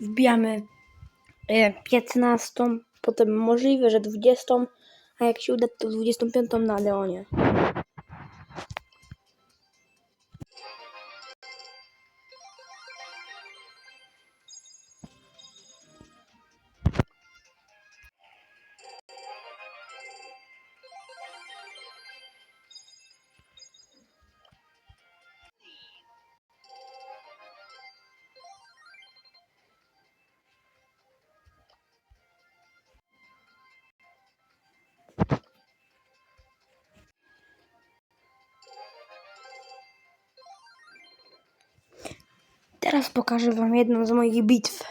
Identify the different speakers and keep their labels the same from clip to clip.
Speaker 1: wbijamy e, 15, potem możliwe, że 20, a jak się uda, to 25 na Leonie. Teraz pokażę wam jedną z moich bitw.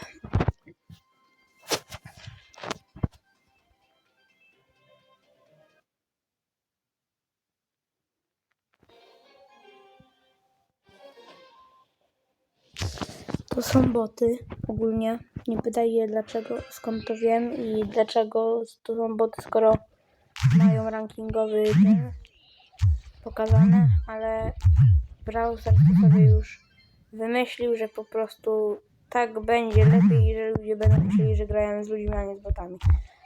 Speaker 1: To są boty ogólnie. Nie pytaj dlaczego, skąd to wiem i dlaczego to są boty, skoro mają rankingowy ten pokazane, ale browser to sobie już wymyślił, że po prostu tak będzie lepiej że ludzie będą myśleli, że grają z ludźmi, a nie z botami.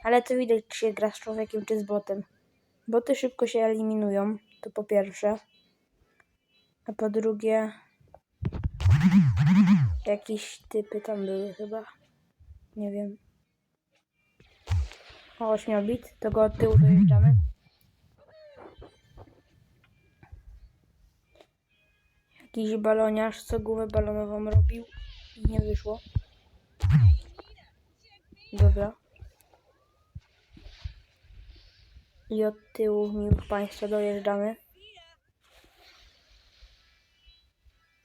Speaker 1: Ale to widać, czy się gra z człowiekiem, czy z botem. Boty szybko się eliminują, to po pierwsze. A po drugie, jakieś typy tam były chyba. Nie wiem. O, ośmiobit, to go od tyłu dojeżdżamy. Jakiś baloniarz, co gumę balonową robił i nie wyszło. Dobra. I od tyłu, miłych Państwa, dojeżdżamy.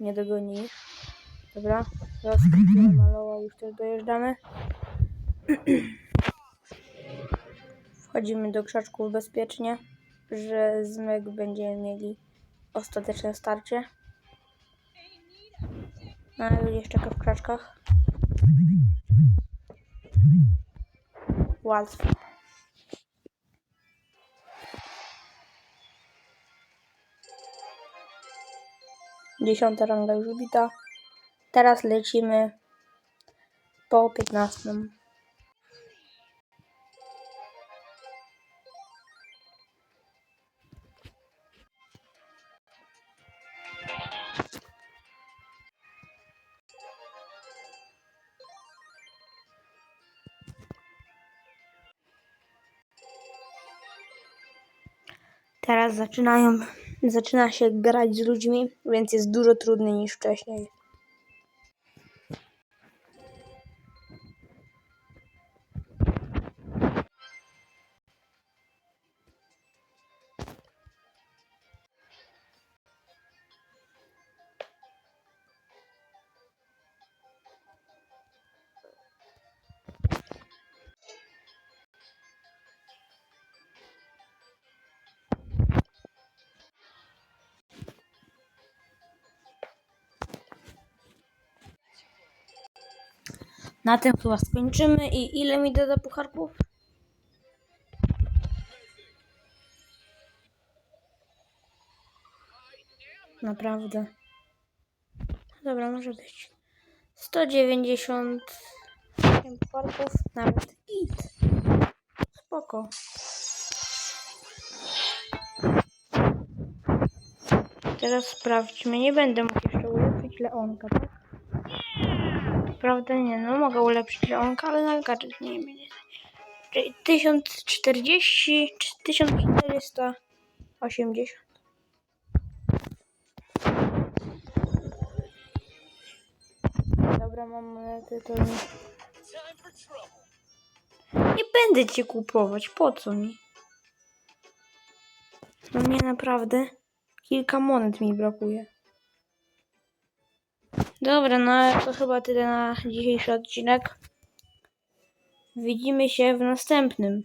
Speaker 1: Nie dogoni. Dobra. Teraz malowa już też dojeżdżamy. Wchodzimy do krzaczków bezpiecznie, że z Meg będziemy mieli ostateczne starcie. No ale jeszcze czeka w krzaczkach. Łatwo. Dziesiąta ranga już wbita. Teraz lecimy po 15. Teraz zaczynają, zaczyna się grać z ludźmi, więc jest dużo trudniej niż wcześniej. Na tym chyba skończymy i ile mi doda pucharków? Naprawdę. Dobra, może być. 190 pucharków, nawet git. Spoko. Teraz sprawdźmy. Nie będę mógł jeszcze ulepszyć Leonka, tak? Prawda nie, no mogę ulepszyć Leonka, ale na gadżet nie będzie. Czyli 1040 czy 1480. Dobra, mam monety, to nie... Nie będę cię kupować, po co mi? No mnie naprawdę kilka monet mi brakuje. Dobra, no to chyba tyle na dzisiejszy odcinek. Widzimy się w następnym.